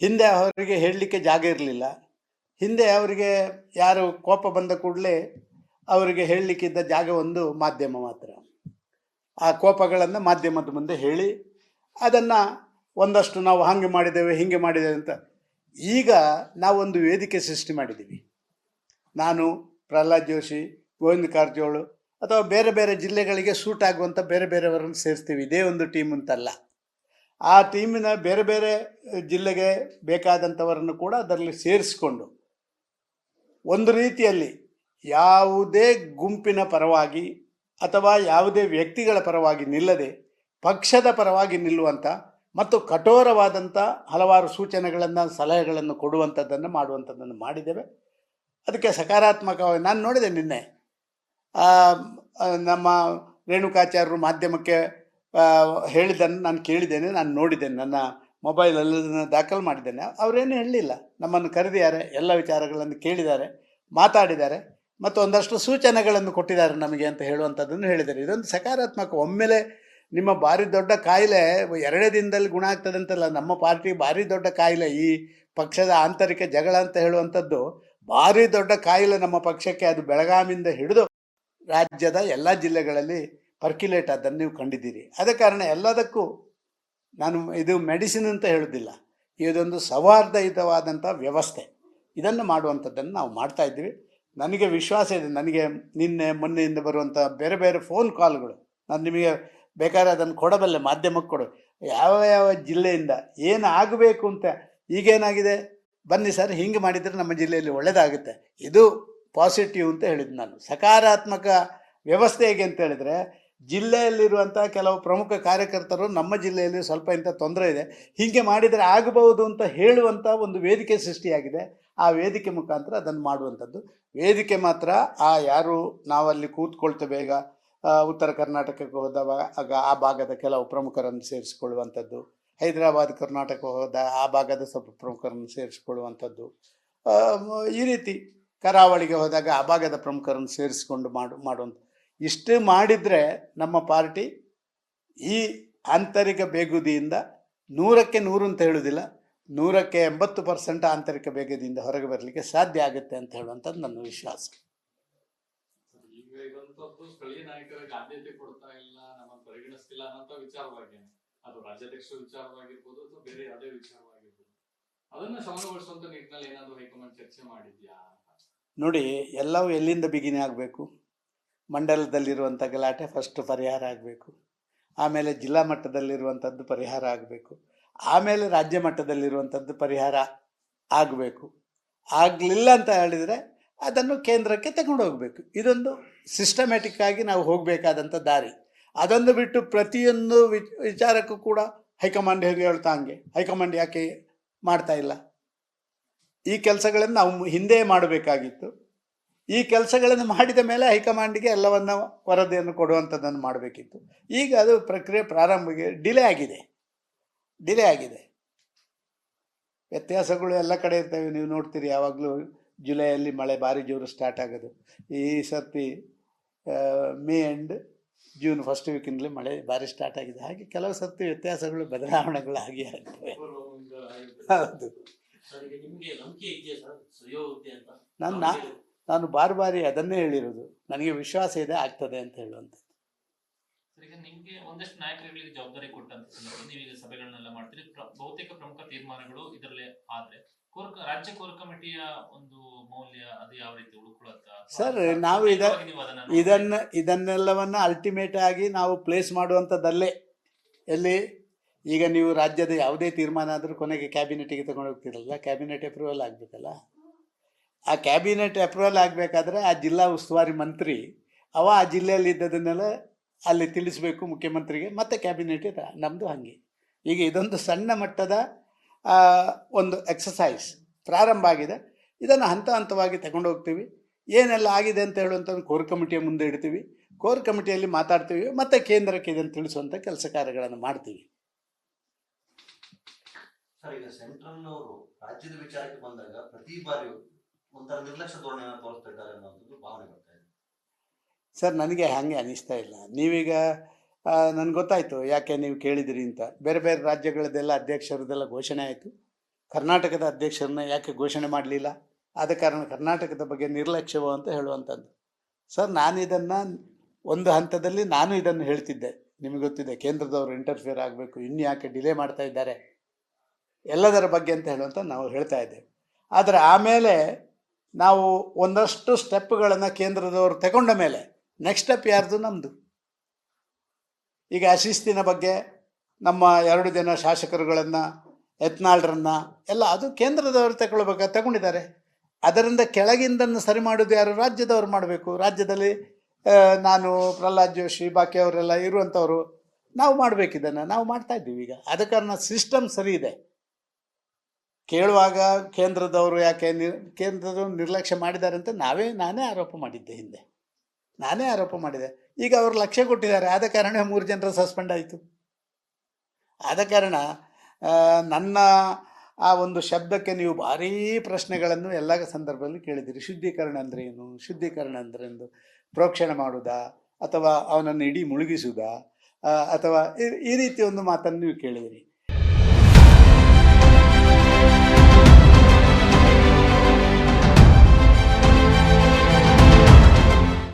ಹಿಂದೆ ಅವರಿಗೆ ಹೇಳಲಿಕ್ಕೆ ಜಾಗ ಇರಲಿಲ್ಲ. ಹಿಂದೆ ಅವರಿಗೆ ಯಾರು ಕೋಪ ಬಂದ ಕೂಡಲೇ ಅವರಿಗೆ ಹೇಳಲಿಕ್ಕಿದ್ದ ಜಾಗ ಒಂದು ಮಾಧ್ಯಮ ಮಾತ್ರ. ಆ ಕೋಪಗಳನ್ನು ಮಾಧ್ಯಮದ ಮುಂದೆ ಹೇಳಿ, ಅದನ್ನು ಒಂದಷ್ಟು ನಾವು ಹಾಗೆ ಮಾಡಿದ್ದೇವೆ, ಹೀಗೆ ಮಾಡಿದ್ದೇವೆ ಅಂತ ಈಗ ನಾವೊಂದು ವೇದಿಕೆ ಸೃಷ್ಟಿ ಮಾಡಿದ್ದೀವಿ. ನಾನು ಪ್ರಹ್ಲಾದ್ ಜೋಶಿ, ಗೋವಿಂದ ಕಾರಜೋಳು ಅಥವಾ ಬೇರೆ ಬೇರೆ ಜಿಲ್ಲೆಗಳಿಗೆ ಸೂಟ್ ಆಗುವಂಥ ಬೇರೆ ಬೇರೆಯವರನ್ನು ಸೇರಿಸ್ತೀವಿ. ಇದೇ ಒಂದು ಟೀಮ್ ಅಂತಲ್ಲ. ಆ ಟೀಮಿನ ಬೇರೆ ಬೇರೆ ಜಿಲ್ಲೆಗೆ ಬೇಕಾದಂಥವರನ್ನು ಕೂಡ ಅದರಲ್ಲಿ ಸೇರಿಸಿಕೊಂಡು ಒಂದು ರೀತಿಯಲ್ಲಿ ಯಾವುದೇ ಗುಂಪಿನ ಪರವಾಗಿ ಅಥವಾ ಯಾವುದೇ ವ್ಯಕ್ತಿಗಳ ಪರವಾಗಿ ನಿಲ್ಲದೆ ಪಕ್ಷದ ಪರವಾಗಿ ನಿಲ್ಲುವಂಥ ಮತ್ತು ಕಠೋರವಾದಂಥ ಹಲವಾರು ಸೂಚನೆಗಳನ್ನು, ಸಲಹೆಗಳನ್ನು ಕೊಡುವಂಥದ್ದನ್ನು ಮಾಡುವಂಥದ್ದನ್ನು ಮಾಡಿದ್ದೇವೆ. ಅದಕ್ಕೆ ಸಕಾರಾತ್ಮಕವಾಗಿ ನಾನು ನೋಡಿದೆ ನಿನ್ನೆ ನಮ್ಮ ರೇಣುಕಾಚಾರ್ಯರು ಮಾಧ್ಯಮಕ್ಕೆ ಹೇಳಿದ್ದನ್ನು ನಾನು ಕೇಳಿದ್ದೇನೆ, ನಾನು ನೋಡಿದ್ದೇನೆ, ನನ್ನ ಮೊಬೈಲಲ್ಲಿ ದಾಖಲು ಮಾಡಿದ್ದೇನೆ. ಅವರೇನು ಹೇಳಲಿಲ್ಲ. ನಮ್ಮನ್ನು ಕರೆದಿದ್ದಾರೆ, ಎಲ್ಲ ವಿಚಾರಗಳನ್ನು ಕೇಳಿದ್ದಾರೆ, ಮಾತಾಡಿದ್ದಾರೆ, ಮತ್ತು ಒಂದಷ್ಟು ಸೂಚನೆಗಳನ್ನು ಕೊಟ್ಟಿದ್ದಾರೆ ನಮಗೆ ಅಂತ ಹೇಳುವಂಥದ್ದನ್ನು ಹೇಳಿದ್ದಾರೆ. ಇದೊಂದು ಸಕಾರಾತ್ಮಕ, ಒಮ್ಮೆಲೆ ನಿಮ್ಮ ಭಾರಿ ದೊಡ್ಡ ಕಾಯಿಲೆ ಎರಡೇ ದಿನದಲ್ಲಿ ಗುಣ ಆಗ್ತದೆ ಅಂತಲ್ಲ, ನಮ್ಮ ಪಾರ್ಟಿ ಭಾರಿ ದೊಡ್ಡ ಕಾಯಿಲೆ, ಈ ಪಕ್ಷದ ಆಂತರಿಕ ಜಗಳ ಅಂತ ಹೇಳುವಂಥದ್ದು, ಭಾರಿ ದೊಡ್ಡ ಕಾಯಿಲೆ ನಮ್ಮ ಪಕ್ಷಕ್ಕೆ ಅದು ಬೆಳಗಾವಿಯಿಂದ ಹಿಡಿದು ರಾಜ್ಯದ ಎಲ್ಲ ಜಿಲ್ಲೆಗಳಲ್ಲಿ ಪರ್ಕ್ಯುಲೇಟ್ ಅದನ್ನು ನೀವು ಕಂಡಿದ್ದೀರಿ. ಅದೇ ಕಾರಣ ಎಲ್ಲದಕ್ಕೂ ನಾನು ಇದು ಮೆಡಿಸಿನ್ ಅಂತ ಹೇಳೋದಿಲ್ಲ. ಇದೊಂದು ಸೌಹಾರ್ದಯುತವಾದಂಥ ವ್ಯವಸ್ಥೆ. ಇದನ್ನು ಮಾಡುವಂಥದ್ದನ್ನು ನಾವು ಮಾಡ್ತಾ ಇದ್ದೀವಿ. ನನಗೆ ವಿಶ್ವಾಸ ಇದೆ. ನನಗೆ ನಿನ್ನೆ, ಮೊನ್ನೆಯಿಂದ ಬರುವಂಥ ಬೇರೆ ಬೇರೆ ಫೋನ್ ಕಾಲ್ಗಳು ನಾನು ನಿಮಗೆ ಬೇಕಾದ್ರೆ ಅದನ್ನು ಕೊಡಬಲ್ಲೆ, ಮಾಧ್ಯಮಕ್ಕೆ ಕೊಡು. ಯಾವ ಯಾವ ಜಿಲ್ಲೆಯಿಂದ ಏನು ಆಗಬೇಕು ಅಂತ ಈಗೇನಾಗಿದೆ? ಬನ್ನಿ ಸರ್, ಹಿಂಗೆ ಮಾಡಿದರೆ ನಮ್ಮ ಜಿಲ್ಲೆಯಲ್ಲಿ ಒಳ್ಳೆಯದಾಗುತ್ತೆ ಇದು ಪಾಸಿಟಿವ್ ಅಂತ ಹೇಳಿದ್ದು ನಾನು. ಸಕಾರಾತ್ಮಕ ವ್ಯವಸ್ಥೆ ಹೇಗೆ ಅಂತ ಹೇಳಿದರೆ ಜಿಲ್ಲೆಯಲ್ಲಿರುವಂಥ ಕೆಲವು ಪ್ರಮುಖ ಕಾರ್ಯಕರ್ತರು ನಮ್ಮ ಜಿಲ್ಲೆಯಲ್ಲಿ ಸ್ವಲ್ಪ ಇಂಥ ತೊಂದರೆ ಇದೆ. ಹೀಗೆ ಮಾಡಿದರೆ ಆಗಬಹುದು ಅಂತ ಹೇಳುವಂಥ ಒಂದು ವೇದಿಕೆ ಸೃಷ್ಟಿಯಾಗಿದೆ. ಆ ವೇದಿಕೆ ಮುಖಾಂತರ ಅದನ್ನು ಮಾಡುವಂಥದ್ದು. ವೇದಿಕೆ ಮಾತ್ರ, ಆ ಯಾರು ನಾವಲ್ಲಿ ಕೂತ್ಕೊಳ್ತೇವೆ ಈಗ ಉತ್ತರ ಕರ್ನಾಟಕಕ್ಕೆ ಹೋದಾಗ ಆ ಭಾಗದ ಕೆಲವು ಪ್ರಮುಖರನ್ನು ಸೇರಿಸಿಕೊಳ್ಳುವಂಥದ್ದು. ಹೈದರಾಬಾದ್, ಕರ್ನಾಟಕ ಹೋದ ಆ ಭಾಗದ ಸ್ವಲ್ಪ ಪ್ರಮುಖರನ್ನು ಸೇರಿಸಿಕೊಳ್ಳುವಂಥದ್ದು. ಈ ರೀತಿ ಕರಾವಳಿಗೆ ಹೋದಾಗ ಆ ಭಾಗದ ಪ್ರಮುಖರನ್ನು ಸೇರಿಸಿಕೊಂಡು ಮಾಡು ಮಾಡುವಂಥ ಇಷ್ಟು ಮಾಡಿದರೆ ನಮ್ಮ ಪಾರ್ಟಿ ಈ ಆಂತರಿಕ ಬೇಗುದಿಯಿಂದ ನೂರಕ್ಕೆ ನೂರು ಅಂತ ಹೇಳುವುದಿಲ್ಲ ನೂರಕ್ಕೆ ಎಂಬತ್ತು ಪರ್ಸೆಂಟ್ ಆಂತರಿಕ ಬೇಗದಿಂದ ಹೊರಗೆ ಬರಲಿಕ್ಕೆ ಸಾಧ್ಯ ಆಗುತ್ತೆ ಅಂತ ಹೇಳುವಂಥದ್ದು ನನ್ನ ವಿಶ್ವಾಸ. ನೋಡಿ ಎಲ್ಲವೂ ಎಲ್ಲಿಂದ ಬಿಗಿನಿ ಆಗಬೇಕು? ಮಂಡಲದಲ್ಲಿರುವಂಥ ಗಲಾಟೆ ಫಸ್ಟ್ ಪರಿಹಾರ ಆಗಬೇಕು. ಆಮೇಲೆ ಜಿಲ್ಲಾ ಮಟ್ಟದಲ್ಲಿರುವಂಥದ್ದು ಪರಿಹಾರ ಆಗಬೇಕು. ಆಮೇಲೆ ರಾಜ್ಯ ಮಟ್ಟದಲ್ಲಿರುವಂಥದ್ದು ಪರಿಹಾರ ಆಗಬೇಕು. ಆಗಲಿಲ್ಲ ಅಂತ ಹೇಳಿದರೆ ಅದನ್ನು ಕೇಂದ್ರಕ್ಕೆ ತಗೊಂಡು ಹೋಗಬೇಕು. ಇದೊಂದು ಸಿಸ್ಟಮ್ಯಾಟಿಕ್ ಆಗಿ ನಾವು ಹೋಗಬೇಕಾದಂಥ ದಾರಿ. ಅದೊಂದು ಬಿಟ್ಟು ಪ್ರತಿಯೊಂದು ವಿಚಾರಕ್ಕೂ ಕೂಡ ಹೈಕಮಾಂಡ್ ಹೇಗೆ ಹೇಳ್ತಾ ಹಂಗೆ? ಹೈಕಮಾಂಡ್ ಯಾಕೆ ಮಾಡ್ತಾ ಇಲ್ಲ? ಈ ಕೆಲಸಗಳನ್ನು ನಾವು ಹಿಂದೆ ಮಾಡಬೇಕಾಗಿತ್ತು. ಈ ಕೆಲಸಗಳನ್ನು ಮಾಡಿದ ಮೇಲೆ ಹೈಕಮಾಂಡಿಗೆ ಎಲ್ಲವನ್ನು ವರದಿಯನ್ನು ಕೊಡುವಂಥದ್ದನ್ನು ಮಾಡಬೇಕಿತ್ತು. ಈಗ ಅದು ಪ್ರಕ್ರಿಯೆ ಪ್ರಾರಂಭಕ್ಕೆ ಡಿಲೇ ಆಗಿದೆ. ಡಿಲೇ ಆಗಿದೆ. ವ್ಯತ್ಯಾಸಗಳು ಎಲ್ಲ ಕಡೆ ಇರ್ತವೆ. ನೀವು ನೋಡ್ತೀರಿ ಯಾವಾಗಲೂ ಜುಲೈಯಲ್ಲಿ ಮಳೆ ಭಾರಿ ಜೋರು ಸ್ಟಾರ್ಟ್ ಆಗೋದು. ಈ ಸರ್ತಿ ಮೇ ಎಂಡ್ ಜೂನ್ ಫಸ್ಟ್ ವೀಕಿಂದಲೇ ಮಳೆ ಭಾರಿ ಸ್ಟಾರ್ಟ್ ಆಗಿದೆ. ಹಾಗೆ ಕೆಲವು ಸರ್ತಿ ವ್ಯತ್ಯಾಸಗಳು ಬದಲಾವಣೆಗಳು ಹಾಗೆ ಆಗ್ತವೆ. ಹೌದು. ನಾನು ಬಾರಿ ಬಾರಿ ಅದನ್ನೇ ಹೇಳಿರೋದು. ನನಗೆ ವಿಶ್ವಾಸ ಇದೆ ಆಗ್ತದೆ ಅಂತ ಹೇಳುವಂಥದ್ದು. ಸರ್, ಈಗ ನಿಮ್ಗೆ ಒಂದಷ್ಟು ನಾಯಕರುಗಳಿಗೆ ಜವಾಬ್ದಾರಿ ಕೊಟ್ಟಂತ ಸಂದರ್ಭದಲ್ಲಿ ನೀವೀಗ ಸಭೆಗಳನ್ನೆಲ್ಲ ಮಾಡ್ತೀರಿ. ಬಹುತೇಕ ಪ್ರಮುಖ ತೀರ್ಮಾನಗಳು ಇದರಲ್ಲಿ ಆದ್ರೆ ಕೋರ್ ರಾಜ್ಯ ಕೋರ್ ಕಮಿಟಿಯ ಒಂದು ಮೌಲ್ಯ ಅದು ಯಾವ ರೀತಿ ಉಳ್ಕೊಳ್ಳುತ್ತಾ? ಸರ್, ನಾವು ಇದ- ನೀವು ಇದನ್ನ ಇದನ್ನೆಲ್ಲವನ್ನ ಅಲ್ಟಿಮೇಟ್ ಆಗಿ ನಾವು ಪ್ಲೇಸ್ ಮಾಡುವಂಥದ್ದಲ್ಲೇ. ಎಲ್ಲಿ? ಈಗ ನೀವು ರಾಜ್ಯದ ಯಾವುದೇ ತೀರ್ಮಾನ ಆದರೂ ಕೊನೆಗೆ ಕ್ಯಾಬಿನೆಟಿಗೆ ತಗೊಂಡು ಹೋಗ್ತಿರಲ್ಲ ಕ್ಯಾಬಿನೆಟ್ ಅಪ್ರೂವಲ್ ಆಗಬೇಕಲ್ಲ. ಆ ಕ್ಯಾಬಿನೆಟ್ ಅಪ್ರೂವಲ್ ಆಗಬೇಕಾದ್ರೆ ಆ ಜಿಲ್ಲಾ ಉಸ್ತುವಾರಿ ಮಂತ್ರಿ, ಅವ ಆ ಜಿಲ್ಲೆಯಲ್ಲಿ ಇದ್ದದನ್ನೆಲ್ಲ ಅಲ್ಲಿ ತಿಳಿಸ್ಬೇಕು ಮುಖ್ಯಮಂತ್ರಿಗೆ, ಮತ್ತೆ ಕ್ಯಾಬಿನೆಟ್ ನಮ್ಮದು ಹಾಗೆ. ಈಗ ಇದೊಂದು ಸಣ್ಣ ಮಟ್ಟದ ಒಂದು ಎಕ್ಸಸೈಸ್ ಪ್ರಾರಂಭ ಆಗಿದೆ. ಇದನ್ನು ಹಂತ ಹಂತವಾಗಿ ತಗೊಂಡು ಹೋಗ್ತೀವಿ. ಏನೆಲ್ಲ ಆಗಿದೆ ಅಂತ ಹೇಳುವಂಥ ಕೋರ್ ಕಮಿಟಿಯ ಮುಂದೆ ಇಡ್ತೀವಿ. ಕೋರ್ ಕಮಿಟಿಯಲ್ಲಿ ಮಾತಾಡ್ತೀವಿ, ಮತ್ತು ಕೇಂದ್ರಕ್ಕೆ ಇದನ್ನು ತಿಳಿಸುವಂಥ ಕೆಲಸ ಕಾರ್ಯಗಳನ್ನು ಮಾಡ್ತೀವಿ. ಸೆಂಟ್ರಲ್ನವರು ರಾಜ್ಯದ ವಿಚಾರಕ್ಕೆ ಬಂದಾಗ ಪ್ರತಿ ಬಾರಿ ಒಂಥರ ನಿರ್ಲಕ್ಷ್ಯ ಧೋರಣೆಯನ್ನು ತೋರಿಸ್ತಾ ಭಾವನೆ ಬರ್ತಾ ಸರ್, ನನಗೆ ಹಾಗೆ ಅನಿಸ್ತಾ ಇಲ್ಲ. ನೀವೀಗ ನನಗೆ ಗೊತ್ತಾಯಿತು ಯಾಕೆ ನೀವು ಕೇಳಿದಿರಿ ಅಂತ. ಬೇರೆ ಬೇರೆ ರಾಜ್ಯಗಳದ್ದೆಲ್ಲ ಅಧ್ಯಕ್ಷರದೆಲ್ಲ ಘೋಷಣೆ ಆಯಿತು. ಕರ್ನಾಟಕದ ಅಧ್ಯಕ್ಷರನ್ನ ಯಾಕೆ ಘೋಷಣೆ ಮಾಡಲಿಲ್ಲ? ಆದ ಕಾರಣ ಕರ್ನಾಟಕದ ಬಗ್ಗೆ ನಿರ್ಲಕ್ಷ್ಯವೋ ಅಂತ ಹೇಳುವಂಥದ್ದು. ಸರ್ ನಾನು ಇದನ್ನು ಒಂದು ಹಂತದಲ್ಲಿ ನಾನು ಇದನ್ನು ಹೇಳ್ತಿದ್ದೆ. ನಿಮಗೆ ಗೊತ್ತಿದೆ, ಕೇಂದ್ರದವರು ಇಂಟರ್ಫಿಯರ್ ಆಗಬೇಕು, ಇನ್ನು ಯಾಕೆ ಡಿಲೇ ಮಾಡ್ತಾ ಇದ್ದಾರೆ? ಎಲ್ಲದರ ಬಗ್ಗೆ ಅಂತ ಹೇಳುವಂಥ ನಾವು ಹೇಳ್ತಾ ಇದ್ದೇವೆ. ಆದರೆ ಆಮೇಲೆ ನಾವು ಒಂದಷ್ಟು ಸ್ಟೆಪ್ಗಳನ್ನು ಕೇಂದ್ರದವರು ತಗೊಂಡ ಮೇಲೆ ನೆಕ್ಸ್ಟ್ ಸ್ಟೆಪ್ ಯಾರ್ದು? ನಮ್ಮದು ಈಗ ಅಶಿಸ್ತಿನ ಬಗ್ಗೆ ನಮ್ಮ ಎರಡು ಜನ ಶಾಸಕರುಗಳನ್ನು, ಯತ್ನಾಳ್ರನ್ನ ಎಲ್ಲ ಅದು ಕೇಂದ್ರದವರು ತಗೊಳ್ಬೇಕು? ತಗೊಂಡಿದ್ದಾರೆ. ಅದರಿಂದ ಕೆಳಗಿಂದನ್ನು ಸರಿ ಮಾಡೋದು ಯಾರು? ರಾಜ್ಯದವರು ಮಾಡಬೇಕು. ರಾಜ್ಯದಲ್ಲಿ ನಾನು ಪ್ರಹ್ಲಾದ್ ಜೋಶಿ, ಬಾಕಿ ಅವರೆಲ್ಲ ಇರುವಂಥವ್ರು ನಾವು ಮಾಡಬೇಕಿದ್ದನ್ನು ನಾವು ಮಾಡ್ತಾ ಇದ್ದೀವಿ ಈಗ. ಅದ ಕಾರಣ ಸಿಸ್ಟಮ್ ಸರಿ ಇದೆ. ಕೇಳುವಾಗ ಕೇಂದ್ರದವರು ಯಾಕೆ ನಿರ್ ಕೇಂದ್ರದವರು ನಿರ್ಲಕ್ಷ್ಯ ಮಾಡಿದ್ದಾರೆ ಅಂತ ನಾವೇ, ನಾನೇ ಆರೋಪ ಮಾಡಿದ್ದೆ ಹಿಂದೆ. ನಾನೇ ಆರೋಪ ಮಾಡಿದೆ. ಈಗ ಅವರು ಲಕ್ಷ್ಯ ಕೊಟ್ಟಿದ್ದಾರೆ. ಆದ ಕಾರಣ ಮೂರು ಜನರ ಸಸ್ಪೆಂಡ್ ಆಯಿತು. ಆದ ಕಾರಣ ನನ್ನ ಆ ಒಂದು ಶಬ್ದಕ್ಕೆ ನೀವು ಭಾರೀ ಪ್ರಶ್ನೆಗಳನ್ನು ಎಲ್ಲ ಸಂದರ್ಭದಲ್ಲಿ ಕೇಳಿದ್ದೀರಿ. ಶುದ್ಧೀಕರಣ ಅಂದರೆ ಏನು? ಶುದ್ಧೀಕರಣ ಅಂದರೆ ಎಂದು ಪ್ರೋಕ್ಷಣೆ ಮಾಡುವುದಾ ಅಥವಾ ಅವನನ್ನು ಇಡೀ ಮುಳುಗಿಸುವುದಾ ಅಥವಾ ಈ ರೀತಿ ಒಂದು ಮಾತನ್ನು ನೀವು ಕೇಳಿದಿರಿ